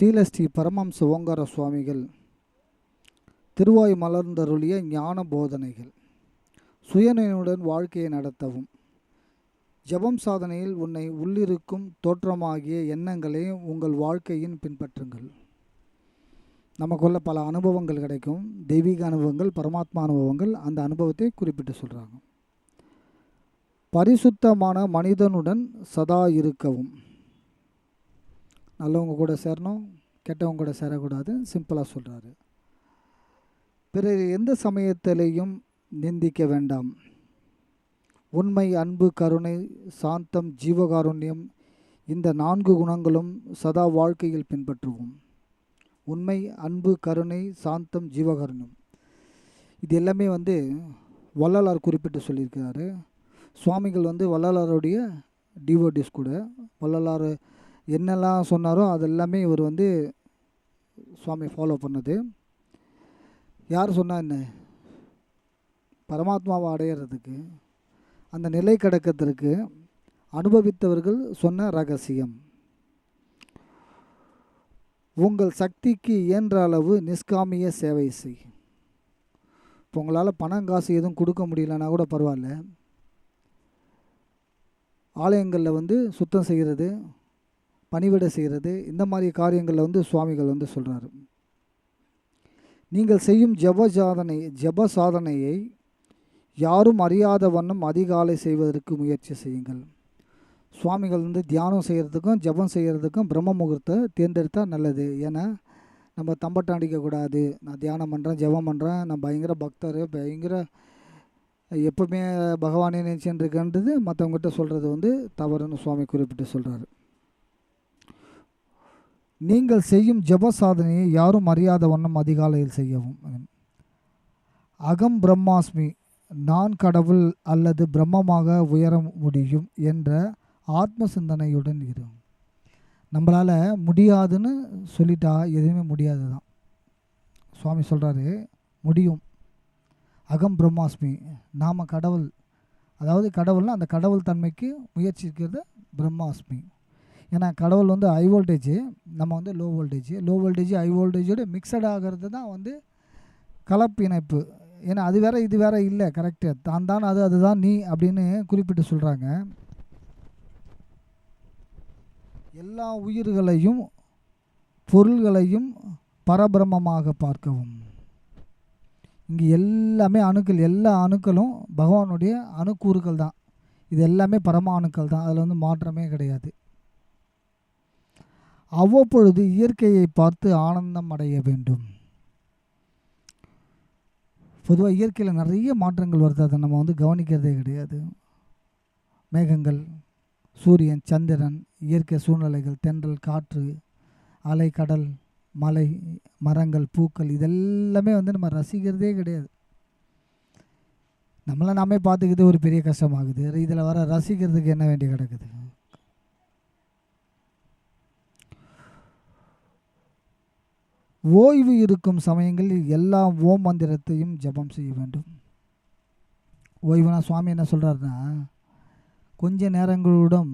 ஸ்ரீலஸ்ரீ பரமம்ச ஓங்கார சுவாமிகள் திருவாய் மலர்ந்தருளிய ஞான போதனைகள். சுயநினைவுடன் வாழ்க்கையை நடத்தவும். ஜெபம் சாதனையில் உன்னை உள்ளிருக்கும் தோற்றமாகிய எண்ணங்களை உங்கள் வாழ்க்கையின் பின்பற்றுங்கள். நமக்குள்ள பல அனுபவங்கள் கிடைக்கும். தெய்வீக அனுபவங்கள் பரமாத்மா அனுபவங்கள் அந்த அனுபவத்தை குறிப்பிட்டு சொல்கிறாங்க பரிசுத்தமான மனிதனுடன் சதா இருக்கவும். நல்லவங்க கூட சேரணும் கெட்டவங்க கூட சேரக்கூடாது சிம்பிளாக சொல்கிறாரு பிறகு எந்த சமயத்திலையும் நிந்திக்க வேண்டாம். உண்மை அன்பு கருணை சாந்தம் ஜீவகாருண்யம் இந்த நான்கு குணங்களும் சதா வாழ்க்கையில் பின்பற்றுவோம். உண்மை அன்பு கருணை சாந்தம் ஜீவகாருண்யம். இது எல்லாமே வந்து வள்ளலார் குறிப்பிட்டு சொல்லியிருக்கிறாரு. சுவாமிகள் வந்து வள்ளலாருடைய டிவோட்டிஸ் கூட வள்ளலார் என்னெல்லாம் சொன்னாரோ அதெல்லாமே இவர் வந்து சுவாமி ஃபாலோ பண்ணது. யார் சொன்னார் என்ன? பரமாத்மாவை அடையிறதுக்கு அந்த நிலை கடக்கத்திற்கு அனுபவித்தவர்கள் சொன்ன ரகசியம். உங்கள் சக்திக்கு இயன்ற அளவு நிஷ்காமிய சேவை செய். இப்போ உங்களால் பணம் காசு எதுவும் கொடுக்க முடியலன்னா கூட பரவாயில்ல. ஆலயங்களில் வந்து சுத்தம் செய்கிறது பணிவிட செய்கிறது. இந்த மாதிரி காரியங்களில் வந்து சுவாமிகள் வந்து சொல்கிறாரு நீங்கள் செய்யும் ஜப சாதனை ஜப சாதனையை யாரும் அறியாத வண்ணம் அதிகாலை செய்வதற்கு முயற்சி செய்யுங்கள். சுவாமிகள் வந்து தியானம் செய்கிறதுக்கும் ஜபம் செய்கிறதுக்கும் பிரம்ம முகூர்த்தை தேர்ந்தெடுத்தால் நல்லது. ஏன்னா நம்ம தம்பட்டம் அடிக்கக்கூடாது நான் தியானம் பண்ணுறேன் ஜெபம் பண்ணுறேன் நான் பயங்கர பக்தர் பயங்கர எப்பவுமே பகவானே நினச்சின்னு இருக்கன்றது மற்றவங்ககிட்ட சொல்கிறது வந்து தவறுன்னு சுவாமி குறிப்பிட்டு சொல்கிறாரு நீங்கள் செய்யும் ஜப சாதனையை யாரும் அறியாத வண்ணம் அதிகாலையில் செய்யவும். அகம் பிரம்மாஸ்மி நான் கடவுள் அல்லது பிரம்மமாக உயர முடியும் என்ற ஆத்ம சிந்தனையுடன் இருக்கும் நம்மளால் முடியாதுன்னு சொல்லிட்டா எதுவுமே முடியாது தான் சுவாமி சொல்கிறாரு முடியும். அகம் பிரம்மாஸ்மி நாம் கடவுள். அதாவது கடவுள்னால் அந்த கடவுள் தன்மைக்கு முயற்சிக்கிறது பிரம்மாஸ்மி. ஏன்னா கடவுள் வந்து ஹை வோல்டேஜ் நம்ம வந்து low voltage low voltage high வோல்டேஜோடு mixed ஆகிறது தான் வந்து கலப்பிணைப்பு. ஏன்னா அது வேற இது வேற இல்லை கரெக்டு தான் தான் அது அதுதான் நீ அப்படின்னு குறிப்பிட்டு சொல்கிறாங்க எல்லா உயிர்களையும் பொருள்களையும் பரபிரமமாக பார்க்கவும். இங்கே எல்லாமே அணுக்கள் எல்லா அணுக்களும் பகவானுடைய அணுக்கூறுகள் தான். இது எல்லாமே பரம அணுக்கள் தான். அதில் வந்து மாற்றமே கிடையாது. அவ்வப்பொழுது இயற்கையை பார்த்து ஆனந்தம் அடைய வேண்டும். பொதுவாக இயற்கையில் நிறைய மாற்றங்கள் வருது. அதை நம்ம வந்து கவனிக்கிறதே கிடையாது. மேகங்கள் சூரியன் சந்திரன் இயற்கை சூழ்நிலைகள் தென்றல் காற்று அலை கடல் மலை மரங்கள் பூக்கள் இதெல்லாமே வந்து நம்ம ரசிக்கிறதே கிடையாது. நம்மளை நாமே பார்த்துக்கிட்டு ஒரு பெரிய கஷ்டமாகுது. இதில் வர ரசிக்கிறதுக்கு என்ன வேண்டி கிடக்குது? ஓய்வு இருக்கும் சமயங்களில் எல்லா ஓம் மந்திரத்தையும் ஜபம் செய்ய வேண்டும். ஓய்வுனா சுவாமி என்ன சொல்கிறாருன்னா கொஞ்ச நேரங்களுடன்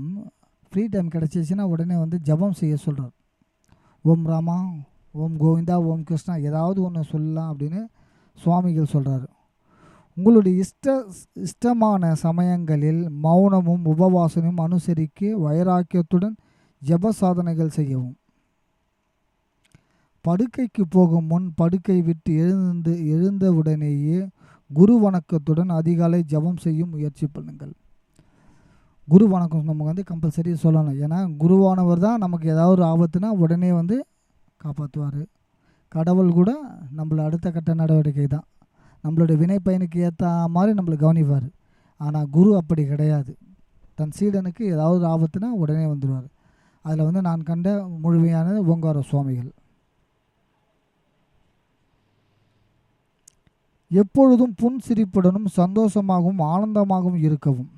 ஃப்ரீ டைம் கிடச்சிச்சின்னா உடனே வந்து ஜபம் செய்ய சொல்கிறார் ஓம் ராமா ஓம் கோவிந்தா ஓம் கிருஷ்ணா ஏதாவது ஒன்று சொல்லலாம் அப்படின்னு சுவாமிகள் சொல்கிறாரு உங்களுடைய இஷ்ட இஷ்டமான சமயங்களில் மௌனமும் உபவாசனையும் அனுசரிக்க வைராக்கியத்துடன் ஜப சாதனைகள் செய்யவும். படுக்கைக்கு போகும் முன் படுக்கை விட்டு எழுந்து எழுந்தவுடனேயே குரு வணக்கத்துடன் அதிகாலை ஜபம் செய்யும் முயற்சி பண்ணுங்கள். குரு வணக்கம் நமக்கு வந்து கம்பல்சரி சொல்லணும். ஏன்னா குருவானவர் தான் நமக்கு ஏதாவது ஒரு ஆபத்துனா உடனே வந்து காப்பாற்றுவார் கடவுள் கூட நம்மளை அடுத்த கட்ட நடவடிக்கை தான். நம்மளுடைய வினை பயனுக்கு ஏற்ற மாதிரி நம்மளை கவனிப்பார். ஆனால் குரு அப்படி கிடையாது. தன் சீடனுக்கு ஏதாவது ஒரு ஆபத்துனா உடனே வந்துடுவார் அதில் வந்து நான் கண்ட முழுமையானது ஓங்கார சுவாமிகள். எப்பொழுதும் புன்சிரிப்புடனும் சந்தோஷமாகவும் ஆனந்தமாகவும் இருக்கவும்.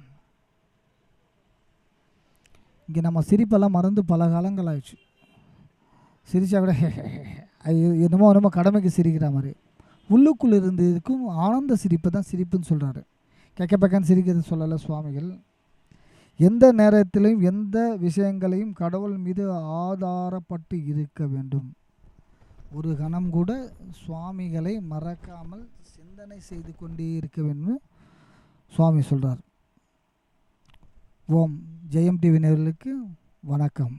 இங்கே நம்ம சிரிப்பெல்லாம் மறந்து பல காலங்கள் ஆயிடுச்சு சிரித்தா கூட ஐயோ, என்னமோ என்னமோ கடமைக்கு சிரிக்கிற மாதிரி. உள்ளுக்குள் இருந்து இருக்கும் ஆனந்த சிரிப்பு தான் சிரிப்புன்னு சொல்கிறாரு கெக்க பக்கன்னு சிரிக்கிறது சொல்லலை சுவாமிகள். எந்த நேரத்திலையும் எந்த விஷயங்களையும் கடவுள் மீது ஆதாரப்பட்டு இருக்க வேண்டும். ஒரு கணம் கூட சுவாமிகளை மறக்காமல் சிந்தனை செய்து கொண்டே இருக்க வேண்டும் சுவாமி சொல்கிறார் ஓம் ஜெயம் டிவி நேர்களுக்கு வணக்கம்.